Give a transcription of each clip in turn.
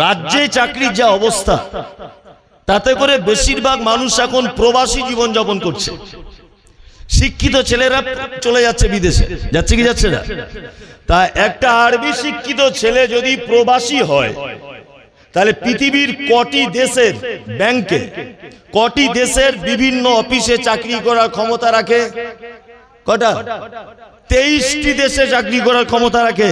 রাজ্যে চাকরির যা অবস্থা তাতে করে বেশিরভাগ মানুষ এখন প্রবাসী জীবন যাপন করছে। শিক্ষিত ছেলেরা চলে যাচ্ছে বিদেশে। যাচ্ছে কি যাচ্ছে না? তা একটা আরবি শিক্ষিত ছেলে যদি প্রবাসী হয় তাহলে পৃথিবীর কটি দেশের ব্যাংকে কটি দেশের বিভিন্ন অফিসে চাকরি করার ক্ষমতা রাখে? কটা? তেইশটি দেশে চাকরি করার ক্ষমতা রাখে।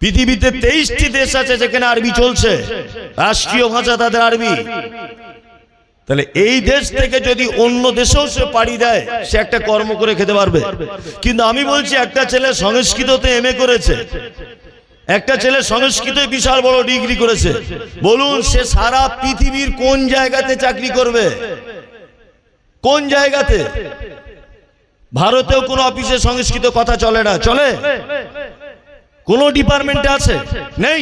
পৃথিবীতে তেইশটি দেশ আছে যেখানে আরবি চলছে। রাষ্ট্রীয় ভাষা তাদের আরবি। তাহলে এই দেশ থেকে যদি অন্য দেশেও সে পাড়ি দেয়, সে একটা কর্ম করে খেতে পারবে। কিন্তু আমি বলছি, একটা ছেলে সংস্কৃততে এম করেছে। একটা ছেলে সংস্কৃতে বিশাল বড় ডিগ্রি করেছে। বলুন, সে সারা পৃথিবীর কোন জায়গাতে চাকরি করবে? কোন জায়গাতে? ভারতেও কোনো অফিসে সংস্কৃত কথা চলে না। চলে? কোন ডিপার্টমেন্টে আছে? নেই।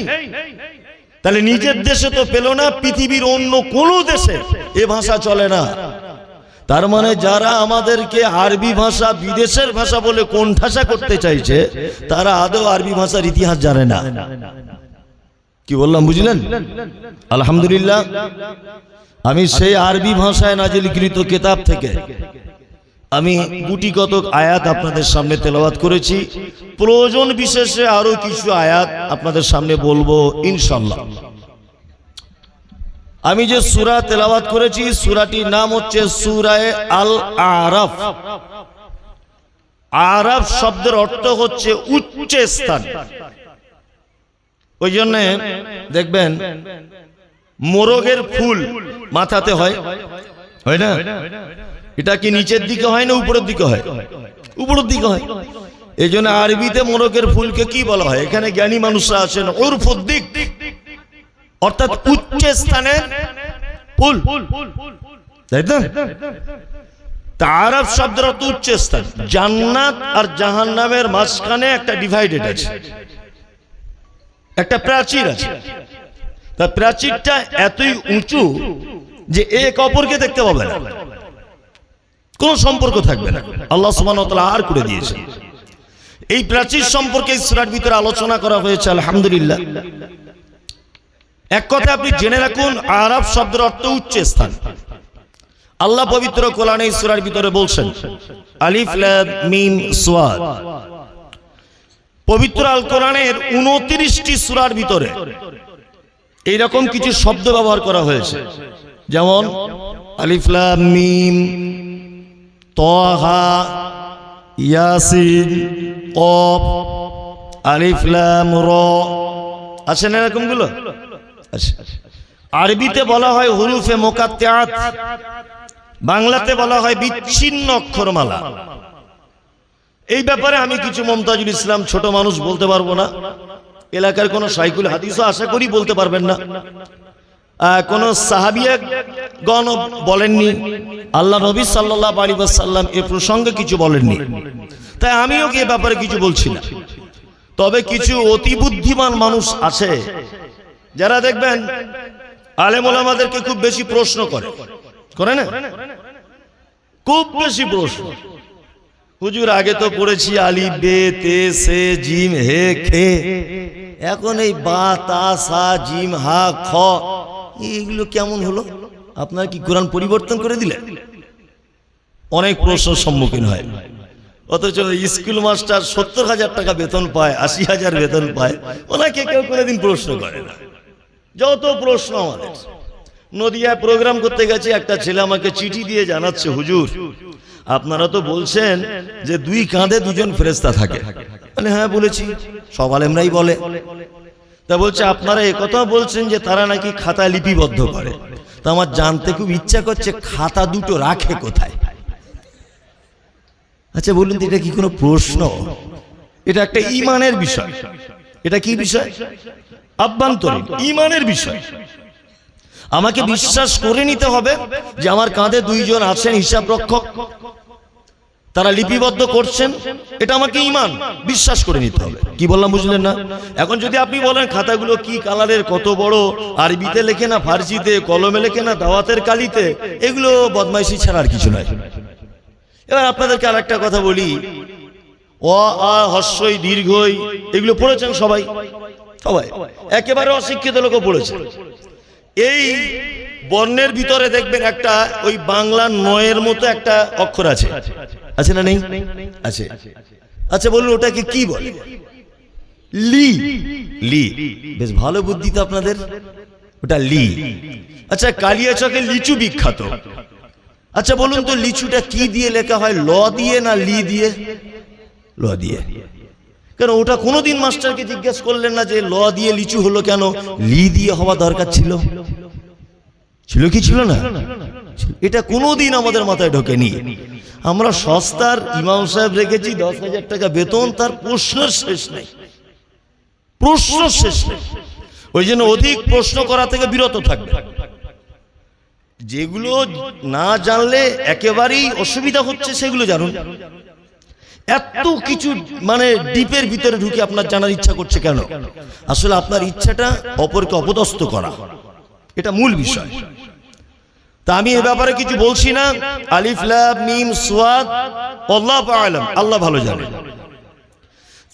তাহলে নিজের দেশে তো পেল না, পৃথিবীর অন্য কোন দেশে এ ভাষা চলে না। তার মানে যারা আমাদেরকে আরবি ভাষা বিদেশের ভাষা বলে কোণঠাসা করতে চাইছে, তারা আদৌ আরবি ভাষার ইতিহাস জানে না। কি বললাম, বুঝলেন? আলহামদুলিল্লাহ, আমি সেই আরবি ভাষায় নাজিলকৃত কেতাব থেকে আমি গুটি কতক আয়াত আপনাদের সামনে তেলাওয়াত করেছি। প্রয়োজন বিশেষে আরও কিছু আয়াত আপনাদের সামনে বলব ইনশাল্লাহ আমি যে সুরা তেলাওয়াত করেছি সুরাটির নাম হচ্ছে সুরায় আল আরাফ আরাফ শব্দের অর্থ হচ্ছে উচ্চ স্থান। ওই জন্যে দেখবেন মোরগের ফুল মাথাতে হয়। হয় না? এটা কি নিচের দিকে হয় না উপরের দিকে হয়? উপরের দিকে হয়। এই জন্য আরবিতে মোরকের ফুলকে কি বলা হয়? এখানে জ্ঞানী মানুষরা আছেন উর্ফুদ্দিক অর্থাৎ উচ্চ স্থানে ফুল। তাই তো? তা আরব শব্দের অর্থ উচ্চ স্থান। জান্নাত আর জাহান্নামের মাঝখানে একটা ডিভাইডেড আছে। একটা প্রাচীর আছে। তা প্রাচীরটা এতই উঁচু যে এক অপরকে দেখতে পাবে না। কোন সম্পর্ক থাকবে না। আল্লাহ সুমান আর করে দিয়েছে এই প্রাচীর সম্পর্কে ইসরার ভিতরে আলোচনা করা হয়েছে, আলহামদুলিল্লাহ। এক কথা আপনি জেনে রাখুন, আরব শব্দের অর্থ উচ্চ স্থান। আল্লাহ পবিত্র কোরআনে ইসরার ভিতরে বলছেন, আলিফ মিম, সুয়াদ। পবিত্র আল কোরআনের উনত্রিশটি সুরার ভিতরে এইরকম কিছু শব্দ ব্যবহার করা হয়েছে। যেমন আলিফলাম মিম তহা ইয়াসিন কফ আলিফলাম র আছে না এরকমগুলো? আরবিতে বলা হয় হুরুফে মোকাত্তাত বাংলাতে বলা হয় বিচ্ছিন্ন অক্ষরমালা। এই ব্যাপারে আমি কিছু মমতাজুল ইসলাম ছোট মানুষ বলতে পারব না। এলাকার কোন সাইকুল হাদিসও আশা করি বলতে পারবেন না। কোন সাহাবিয়া গণ বলেননি। আল্লাহ নবী সাল্লাহ আলী সাল্লাম এ প্রসঙ্গে কিছু বলেননি। তাই আমিও কি ব্যাপারে কিছু বলছি না। তবে কিছু অতি বুদ্ধিমান মানুষ আছে, যারা দেখবেন আলেমুল আমাদেরকে খুব বেশি প্রশ্ন করে। করে না? খুব বেশি প্রশ্ন। হুজুর, আগে তো পড়েছি আলি, বে, তে, সে, জিম, হে, খে। এখন এই বা, তা, সা, জিম, হা, খ এইগুলো কেমন হলো? আপনার কি কোরআন পরিবর্তন করে দিলে অনেক প্রশ্নের সম্মুখীন হয়। অথচ স্কুল মাস্টার সত্তর হাজার টাকা বেতন পায়, আশি হাজার বেতন পায়, ওনাকে কেউ কোনোদিন প্রশ্ন করে না। যত প্রশ্ন আমাদের। নদিয়ায় প্রোগ্রাম করতে গেছে, একটা ছেলে আমাকে চিঠি দিয়ে জানাচ্ছে, হুজুর, আপনারা তো বলছেন যে দুই কাঁধে দুজন ফেরেস্তা থাকে। মানে হ্যাঁ বলেছি। সব আলেমরাই বলে। তা বলছে, আপনারা একথা বলছেন যে তারা নাকি খাতা লিপিবদ্ধ করে। তা আমার জানতে খুব ইচ্ছা করছে, খাতা দুটো রাখে কোথায়? আচ্ছা বলুন এটা কি কোনো প্রশ্ন? এটা একটা ইমানের বিষয়। এটা কি বিষয়? আভ্যন্তরীণ, ইমানের বিষয়। আমাকে বিশ্বাস করে নিতে হবে যে আমার কাঁধে দুইজন আছেন হিসাব রক্ষক তারা লিপিবদ্ধ করছেন, এটা আমাকে ইমান বিশ্বাস করে নিতে হবে। কি বললাম, বুঝলেন না? এখন যদি আপনি বলেন, খাতাগুলো কি কালারের, কত বড়? আরবিতে লেখে না, ফার্সিতে, কলমে লেখে না, দাওয়াতের কালিতে, এগুলো বদমাইশি ছাড়া আর কিছু নয়। এবার আপনাদেরকে আর একটা কথা বলি। অ, আ, হস্যই, দীর্ঘই, এগুলো পড়েছেন সবাই? সবাই। একেবারে অশিক্ষিত লোকও পড়েছে। এই বর্ণের ভিতরে দেখবেন একটা ওই বাংলা নয়ের মতো একটা অক্ষর আছে। আছে না নেই? আছে। আচ্ছা বলুন, ওটাকে কি বলে? লি। লি। বেশ ভালো বুদ্ধি তো আপনাদের। ওটা লি। আচ্ছা কালিয়াচকে লিচু বিখ্যাত। আচ্ছা বলুন তো, লিচুটা কি দিয়ে লেখা হয়? ল দিয়ে না লি দিয়ে? ল দিয়ে। কেন, ওটা কোনোদিন মাস্টারকে জিজ্ঞেস করলেন না যে ল দিয়ে লিচু হলো কেন? লি দিয়ে হওয়া দরকার ছিল। ছিল কি ছিল না? এটা কোনোদিন আমাদের মাথায় ঢোকেনি। আমরা সস্তার ইমাম সাহেব রেখেছি, দশ হাজার টাকা বেতন, তার প্রশ্নের শেষ নেই। প্রশ্ন শেষ নেই। ওই জন্য অধিক প্রশ্ন করা থেকে বিরত থাকবে। যেগুলো না জানলে একেবারেই অসুবিধা হচ্ছে, সেগুলো জানুন। এত কিছু মানে ডিপের ভিতরে ঢুকে আপনার জানার ইচ্ছা করছে কেন? আসলে আপনার ইচ্ছাটা অপরকে অপদস্থ করা। এটা মূল বিষয়। তা আমি এ ব্যাপারে কিছু বলছি না। আলিফ লাম মিম, সুয়াদ, আল্লাহ আলম, আল্লাহ ভালো জানে।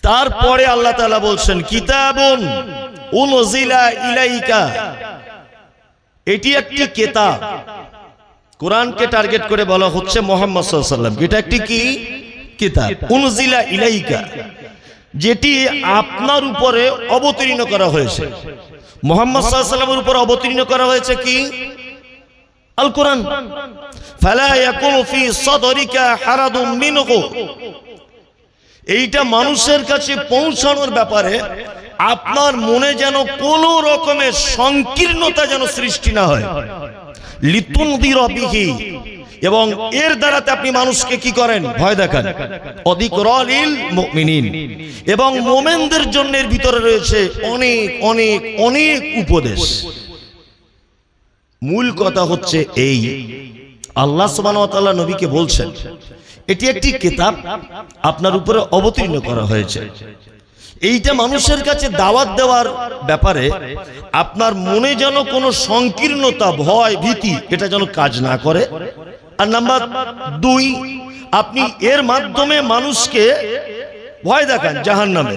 তারপরে আল্লাহ তাআলা বলছেন, কিতাবুন উনজিলা ইলাইকা। এটি একটি কেতাব। কোরআনকে টার্গেট করে বলা হচ্ছে মোহাম্মদ সাল্লাম এটা একটি কি? কিতাব। উনজিলা ইলাইকা। যেটি আপনার উপরে অবতীর্ণ করা হয়েছে। মোহাম্মদ সাল্লামের উপর অবতীর্ণ করা হয়েছে কি? আল কোরআন এইটা মানুষের কাছে পৌঁছানোর ব্যাপারে আপনার মনে যেন কোনো রকমের সংকীর্ণতা যেন সৃষ্টি না হয়। লিতুনদির বিহি। এবং এর দ্বারাতে আপনি মানুষকে কি করেন? ভয় দেখান। অধিক রলিল মুমিনিন। এবং মোমেনদের জন্য এর ভিতরে রয়েছে অনেক অনেক অনেক উপদেশ। মূল কথা হচ্ছে এই। আল্লাহ ওয়া নবীকে বলছেন এটি একটি কিতাব আপনার উপরে অবতীর্ণ করা হয়েছে। এইটা মানুষের কাছে দাওয়াত দেওয়ার ব্যাপারে আপনার মনে যেন কোনো সংকীর্ণতা ভয় ভীতি এটা যেন কাজ না করে। আর নাম্বার দুই আপনি এর মাধ্যমে মানুষকে ভয় দেখান জাহান নামে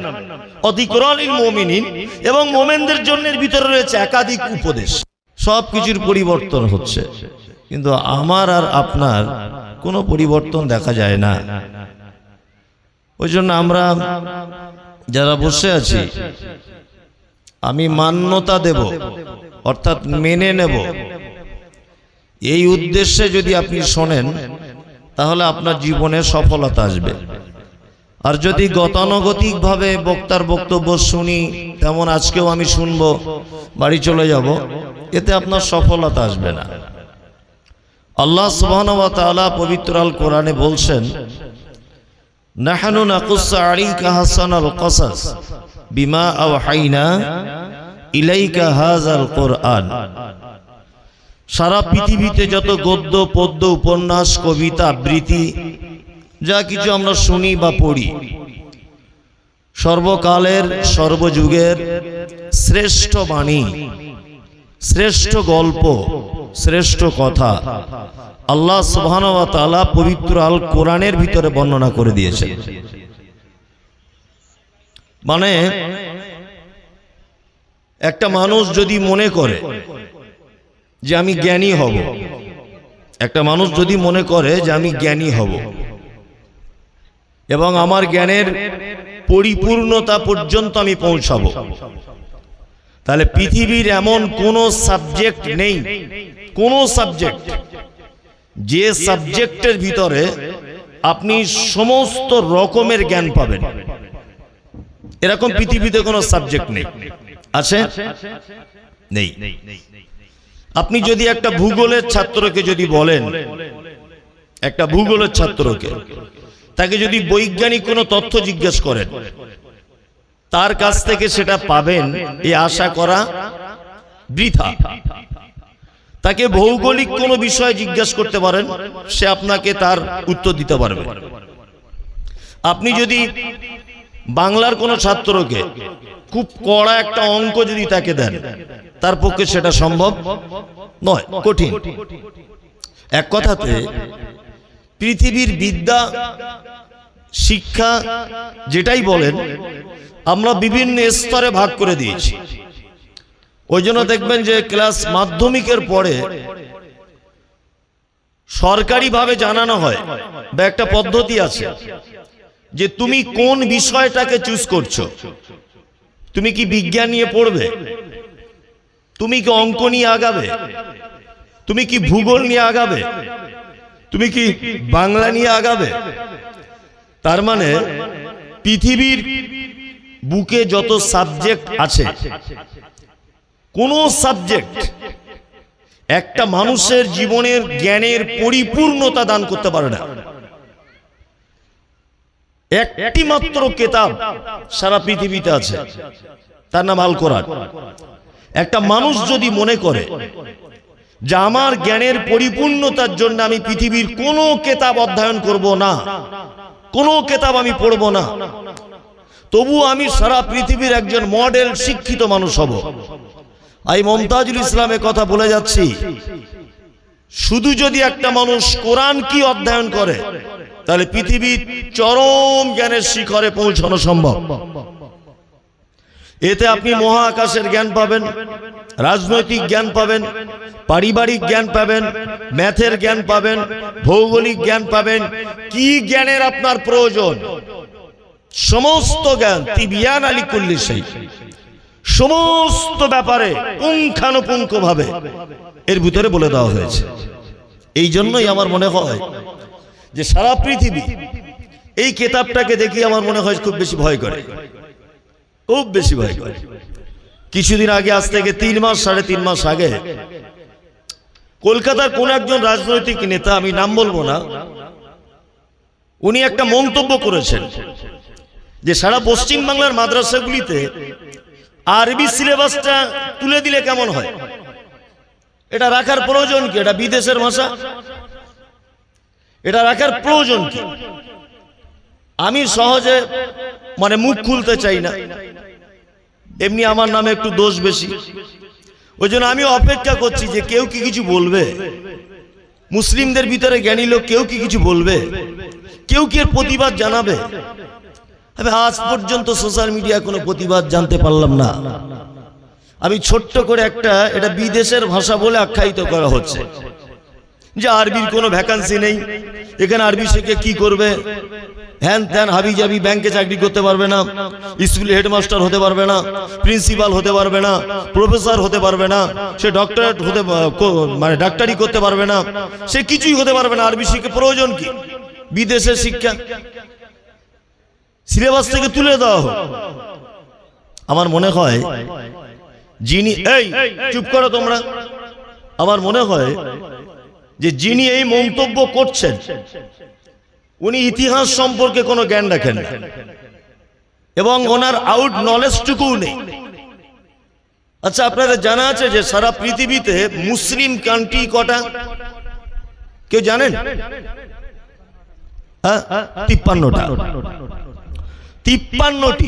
অধিকরণ মমিনিন এবং মোমেনদের জন্য এর ভিতরে রয়েছে একাধিক উপদেশ। সব কিছুর পরিবর্তন হচ্ছে। কিন্তু আমার আর আপনার কোনো পরিবর্তন দেখা যায় না। ওই জন্য আমরা যারা বসে আছি, আমি মান্যতা দেব, অর্থাৎ মেনে নেব। এই উদ্দেশ্যে যদি আপনি শোনেন, তাহলে আপনার জীবনে সফলতা আসবে। আর যদি গতানুগতিকভাবে বক্তার বক্তব্য শুনি তেমন আজকেও আমি শুনব, বাড়ি চলে যাব, এতে আপনার সফলতা আসবে না। আল্লাহ তাআলা পবিত্র আল কোরআনে বলছেন, নাহানু নাকুসসু আলাইকা হাসানাল কসাস বিমা আওহাইনা ইলাইকা হাযাল কোরআন। সারা পৃথিবীতে যত গদ্য, পদ্য, উপন্যাস, কবিতা, আবৃত্তি, যা কিছু আমরা শুনি বা পড়ি সর্বকালের, সর্বযুগের শ্রেষ্ঠ বাণী, শ্রেষ্ঠ গল্প, শ্রেষ্ঠ কথা আল্লাহ সুবহান ওয়া তাআলা পবিত্র আল কোরআনের ভিতরে বর্ণনা করে দিয়েছেন। মানে একটা মানুষ যদি মনে করে যে আমি জ্ঞানী হব, একটা মানুষ যদি মনে করে যে আমি জ্ঞানী হব, এবং আমার জ্ঞানের পরিপূর্ণতা পর্যন্ত আমি পৌঁছাবো। তাহলে পৃথিবীর এমন কোন সাবজেক্ট নেই, কোন সাবজেক্ট যে সাবজেক্টের ভিতরে আপনি সমস্ত রকমের জ্ঞান পাবেন। এরকম পৃথিবীতে কোনো সাবজেক্ট নেই। আছে? নেই। আপনি যদি একটা ভূগোলের ছাত্রকে যদি বলেন, একটা ভূগোলের ছাত্রকে তাকে যদি বৈজ্ঞানিক কোনো তথ্য জিজ্ঞেস করেন তার কাছ থেকে সেটা পাবেন এই আশা করা বৃথা। তাকে ভৌগোলিক কোনো বিষয় জিজ্ঞেস করতে পারেন সে আপনাকে তার উত্তর দিতে পারবে। আপনি যদি বাংলার কোনো ছাত্রকে খুব কড়া একটা অঙ্ক যদি তাকে দেন তার পক্ষে সেটা সম্ভব নয় কঠিন। এক কথাতে পৃথিবীর বিদ্যা, শিক্ষা, যেটাই বলেন, আমরা বিভিন্ন স্তরে ভাগ করে দিয়েছি। ওই জন্য দেখবেন যে ক্লাস মাধ্যমিকের পরে সরকারিভাবে জানানো হয় বা একটা পদ্ধতি আছে যে তুমি কোন বিষয়টাকে চুজ করছ? তুমি কি বিজ্ঞান নিয়ে পড়বে? তুমি কি অঙ্ক নিয়ে আগাবে? তুমি কি ভূগোল নিয়ে আগাবে? তুমি কি বাংলা নিয়ে আগাবে? তার মানে পৃথিবীর বুকে যত সাবজেক্ট আছে, কোন সাবজেক্ট একটা মানুষের জীবনের জ্ঞানের পরিপূর্ণতা দান করতে পারে না। একটি মাত্র কেতাব সারা পৃথিবীতে আছে। তার নাম আল কোরআন। একটা মানুষ যদি মনে করে যে আমার জ্ঞানের পরিপূর্ণতার জন্য আমি পৃথিবীর কোনো কেতাব অধ্যয়ন করব না। কোনো কেতাব আমি পড়ব না। তবু আমি সারা পৃথিবীর একজন মডেল শিক্ষিত মানুষ হব। আমি মমতাজুল ইসলামের কথা বলে যাচ্ছি। শুধু যদি একটা মানুষ কোরআন কি অধ্যয়ন করে, তাহলে পৃথিবীর চরম জ্ঞানের শিখরে পৌঁছানো সম্ভব। এতে আপনি মহাকাশের জ্ঞান পাবেন। রাজনৈতিক জ্ঞান পাবেন, পারিবারিক জ্ঞান পাবেন, ম্যাথের জ্ঞান পাবেন, ভৌগোলিক জ্ঞান পাবেন। কি জ্ঞানের আপনার প্রয়োজন? সমস্ত জ্ঞান, তিবিয়ান আলী কুল্লি সেই। সমস্ত ব্যাপারে পুঙ্খানুপুঙ্খ ভাবে এর ভিতরে বলে দেওয়া হয়েছে। এই জন্যই আমার মনে হয় যে সারা পৃথিবী এই কেতাবটাকে দেখি আমার মনে হয় খুব বেশি ভয় করে। খুব বেশি ভয় করে। কিছুদিন আগে, আজ থেকে তিন মাস, সাড়ে তিন মাস আগে, কলকাতার কোন একজন রাজনৈতিক নেতা, আমি নাম বলব না, উনি একটা মন্তব্য করেছেন যে সারা পশ্চিম বাংলার মাদ্রাসাগুলিতে আরবি সিলেবাসটা তুলে দিলে কেমন হয়? এটা রাখার প্রয়োজন কি? এটা বিদেশের ভাষা? এটা রাখার প্রয়োজন কি? আমি সহজে মানে মুখ খুলতে চাই না। এমনি আমার নামে একটু দোষ বেশি। ওই জন্য আমি অপেক্ষা করছি যে কেউ কি কিছু বলবে? মুসলিমদের ভিতরে জ্ঞানী লোক কেউ কি কিছু বলবে? কেউ কি এর প্রতিবাদ জানাবে? আজ পর্যন্ত সোশ্যাল মিডিয়া কোনো প্রতিবাদ জানতে পারলাম না। আমি ছোট্ট করে একটা, এটা বিদেশের ভাষা বলে আখ্যায়িত করা হচ্ছে। যে আরবির কোনো ভ্যাকান্সি নেই। এখানে আরবি শিখে কি করবে? হ্যান ত্যান হাবি জাবি ব্যাংকে চাকরি করতে পারবে না, স্কুলে হেডমাস্টার হতে পারবে না, প্রিন্সিপাল হতে পারবে না, প্রফেসর হতে পারবে না, সে ডক্টরেট হতে মানে ডাক্তারি করতে পারবে না, সে কিছুই হতে পারবে না। আরবি শিখে প্রয়োজন কি? বিদেশের শিক্ষা। সিলেবাস থেকে তুলে দেওয়া হোক। আমার মনে হয়, যিনি এই, চুপ করো তোমরা। আমার মনে হয় যে যিনি এই মন্তব্য করছেন, উনি ইতিহাস সম্পর্কে কোনো জ্ঞান রাখেন এবং ওনার আউট নলেজটুকুও নেই। আচ্ছা আপনাদের জানা আছে যে সারা পৃথিবীতে মুসলিম কান্ট্রি কটা? কেউ জানেন? হ্যাঁ তিপ্পান্নটা। তিপ্পান্নটি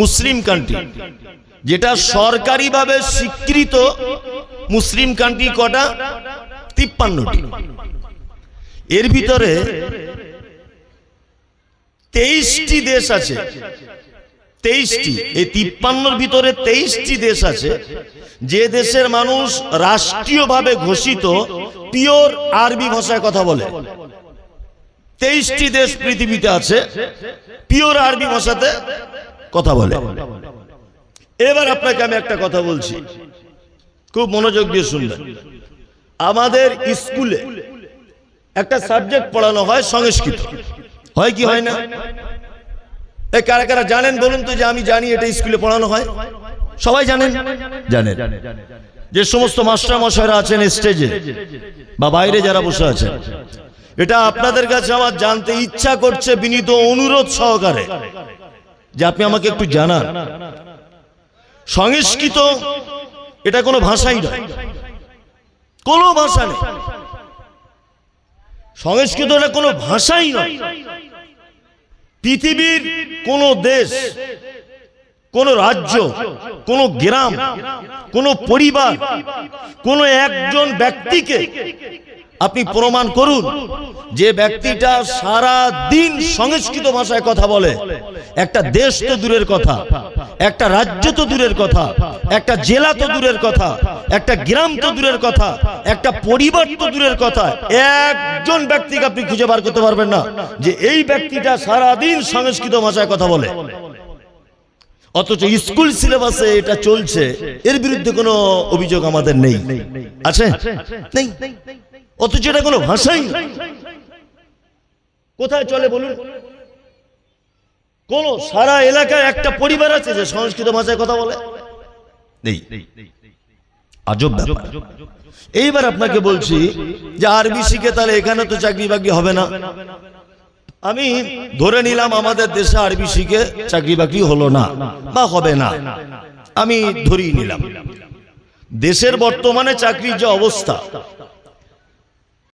মুসলিম কান্ট্রি যেটা সরকারিভাবে স্বীকৃত মুসলিম কান্ট্রি কটা? তিপ্পান্নটি। এর ভিতরে তেইশটি দেশ আছে। তেইশটি। এই তিপ্পান্নর ভিতরে তেইশটি দেশ আছে। যে দেশের মানুষ রাষ্ট্রীয়ভাবে ঘোষিত পিওর আরবি ভাষায় কথা বলে। তেইশটি দেশ পৃথিবীতে আছে, পিওর আরবি ভাষাতে কথা বলে। এবার আপনাকে আমি একটা কথা বলছি। খুব মনোযোগ দিয়ে শুনবেন। আমাদের স্কুলে একটা সাবজেক্ট পড়ানো হয় সংস্কৃত। হয় কি হয় না? এই কারা কারা জানেন বলুন তো যে আমি জানি এটা স্কুলে পড়ানো হয়? সবাই জানেন? জানেন। যে সমস্ত মাস্টার মশাইরা আছেন স্টেজে বা বাইরে যারা বসে আছেন, এটা আপনাদের কাছে আমার জানতে ইচ্ছা করছে বিনীত অনুরোধ সহকারে যে আপনি আমাকে একটু জানান। সংস্কৃত এটা কোনো ভাষাই নয়। কোনো ভাষা নেই। সংস্কৃত এটা কোনো ভাষাই নয়। পৃথিবীর কোন দেশ, কোন রাজ্য, কোন গ্রাম, কোন পরিবার, কোন একজন ব্যক্তিকে আপনি প্রমাণ করুন যে ব্যক্তিটা সারা দিন সংস্কৃত ভাষায় কথা বলে। একটা দেশ তো দূরের কথা, একটা রাজ্য তো দূরের কথা, একটা জেলা তো দূরের কথা, একটা গ্রাম তো দূরের কথা, একটা পরিবার তো দূরের কথা। একজন ব্যক্তিকে আপনি খুঁজে বার করতে পারবেন না যে এই ব্যক্তিটা সারা দিন সংস্কৃত ভাষায় কথা বলে। অথচ স্কুল সিলেবাসে এটা চলছে, এর বিরুদ্ধে কোনো অভিযোগ আমাদের নেই। আছে? নেই? অথচ এটা কোনো ভাষাই কোথায় চলে বলুন? কোন সারা এলাকায় একটা পরিবার আছে যে সংস্কৃত ভাষায় কথা বলে। নেই। এইবার আপনাকে বলছি যে আরবি শিখে তাহলে এখানে তো চাকরি বাকরি হবে না। আমি ধরে নিলাম আমাদের দেশে আরবি শিখে চাকরি বাকরি হলো না বা হবে না। আমি ধরেই নিলাম। দেশের বর্তমানে চাকরির যে অবস্থা